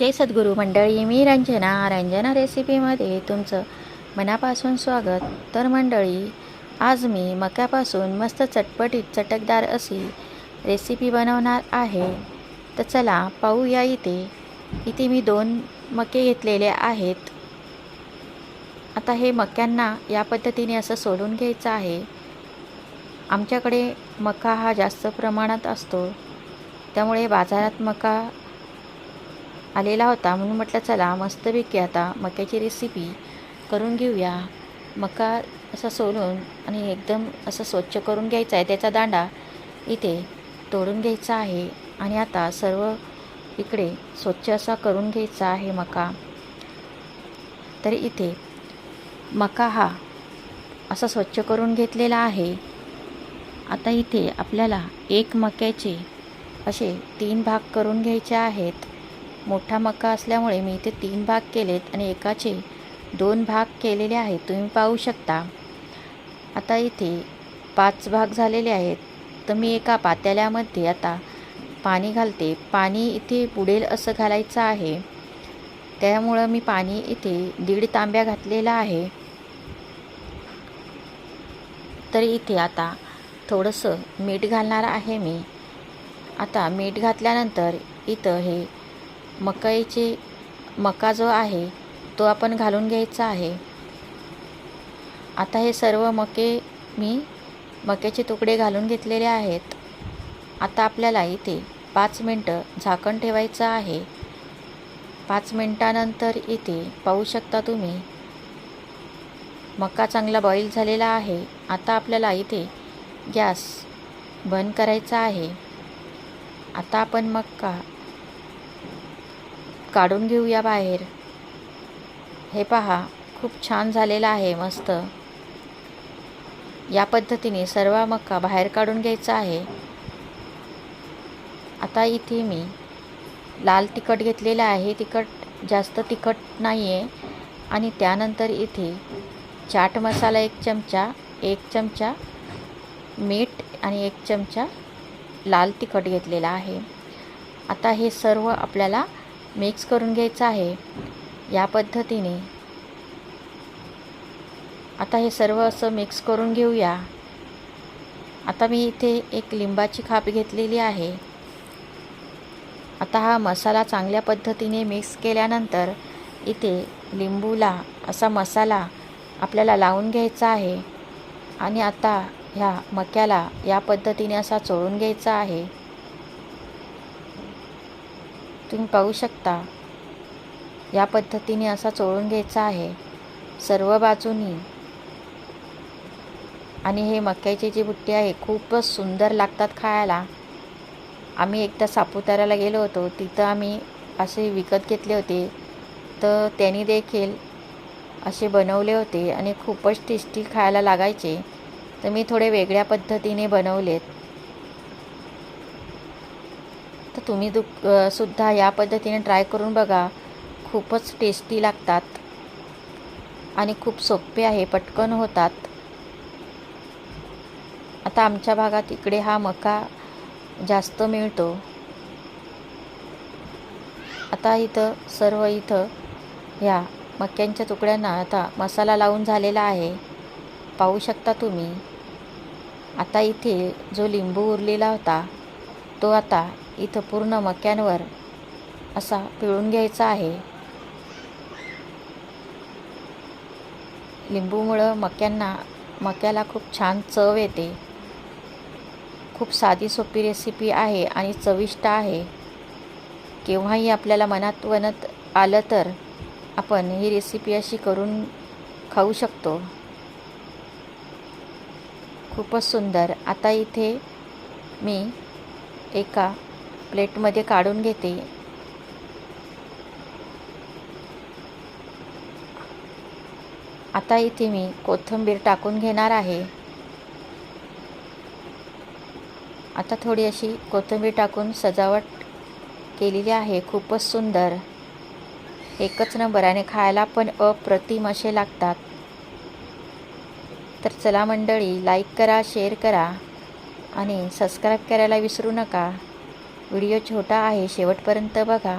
जय सद्गुरू मंडळी मी रंजना. रंजना रेसिपीमध्ये तुमचं मनापासून स्वागत. तर मंडळी आज मी मक्यापासून मस्त चटपटीत चटकदार अशी रेसिपी बनवणार आहे. तर चला पाहूया इथे. इथे मी दोन मके घेतलेले आहेत. आता हे मक्यांना या पद्धतीने असं सोलून घ्यायचं आहे. आमच्याकडे मका हा जास्त प्रमाणात असतो. त्यामुळे बाजारात मका आलेला होता. म्हणून म्हटलं चला मस्तपैकी आता मक्याची रेसिपी करून घेऊया. मका असा सोलून आणि एकदम असं स्वच्छ करून घ्यायचा आहे. त्याचा दांडा इथे तोडून घ्यायचा आहे. आणि आता सर्व इकडे स्वच्छ असा करून घ्यायचा आहे मका. तर इथे मका हा असा स्वच्छ करून घेतलेला आहे. आता इथे आपल्याला एक मक्याचे असे तीन भाग करून घ्यायचे आहेत. मोठा मका असल्यामुळे मी इथे तीन भाग केलेत आणि एकाचे दोन भाग केलेले आहेत. तुम्ही पाहू शकता. आता इथे पाच भाग झालेले आहेत. तर मी एका पातेल्यामध्ये आता पाणी घालते. पाणी इथे बुडेल असं घालायचं आहे. त्यामुळं मी पाणी इथे दीड तांब्या घातलेला आहे. तर इथे आता थोडंसं मीठ घालणार आहे मी. आता मीठ घातल्यानंतर इथं हे मकईचे मका जो आहे तो आपण घालून घ्यायचा आहे. आता हे सर्व मके मी मक्याचे तुकडे घालून घेतलेले आहेत. आता आपल्याला इथे पाच मिनटं झाकण ठेवायचं आहे. पाच मिनटानंतर इथे पाहू शकता तुम्ही मका चांगला बॉईल झालेला आहे. आता आपल्याला इथे गॅस बंद करायचा आहे. आता आपण मका काढून घेऊया बाहेर. हे पहा खूप छान झालेलं आहे मस्त. या पद्धतीने सर्व मक्का बाहेर काढून घ्यायचा आहे. आता इथे मी लाल तिखट घेतलेलं आहे. तिखट जास्त तिखट नाही आहे आणि त्यानंतर इथे चाट मसाला एक चमचा एक चमचा मीठ आणि एक चमचा लाल तिखट घेतलेला आहे. आता हे सर्व आपल्याला मिक्स करून घ्यायचं आहे. या पद्धतीने. आता हे सर्व असं मिक्स करून घेऊया. आता मी इथे एक लिंबाची खाप घेतलेली आहे. आता हा मसाला चांगल्या पद्धतीने मिक्स केल्यानंतर इथे लिंबूला असा मसाला आपल्याला लावून घ्यायचा आहे. आणि आता ह्या मक्याला या पद्धतीने असा चोळून घ्यायचा आहे. तुम्ही पाहू शकता. या पद्धतीने असा चोळून घ्यायचा आहे. सर्व बाजूनी. आणि हे मक्याचे जे बुट्टे आहे खूपच सुंदर लागतात खायला. आम्ही एकदा सापुताऱ्याला गेलो होतो. तिथं आम्ही असे विकत घेतले होते. तर त्यांनी देखील असे बनवले होते आणि खूपच टेस्टी खायला लागायचे. तर मी थोडे वेगळ्या पद्धतीने बनवलेत. तर तुम्ही दु सुद्धा या पद्धतीने ट्राय करून बघा. खूपच टेस्टी लागतात. आणि खूप सोपे आहे पटकन होतात. आता आमच्या भागात इकडे हा मका जास्त मिळतो. आता इथं सर्व इथं ह्या मक्यांच्या तुकड्यांना आता मसाला लावून झालेला आहे. पाहू शकता तुम्ही. आता इथे जो लिंबू उरलेला होता तो आता इथं पूर्ण मक्यांवर असा पिळून घ्यायचा आहे. लिंबूमुळं मक्यांना मक्याला खूप छान चव येते. खूप साधी सोपी रेसिपी आहे आणि चविष्ट आहे. केव्हाही आपल्याला मनात वनत आलं तर आपण ही रेसिपी अशी करून खाऊ शकतो. खूपच सुंदर. आता इथे मी एका प्लेटमध्ये काढून घेते. आता इथे मी कोथिंबीर टाकून घेणार आहे. आता थोडी अशी कोथिंबीर टाकून सजावट केलेली आहे. खूपच सुंदर. एकच नंबर आणि खायला पण अप्रतिम असे लागतात. तर चला मंडळी लाईक करा शेअर करा आणि सबस्क्राईब करायला विसरू नका. व्हिडिओ छोटा आहे शेवटपर्यंत बघा.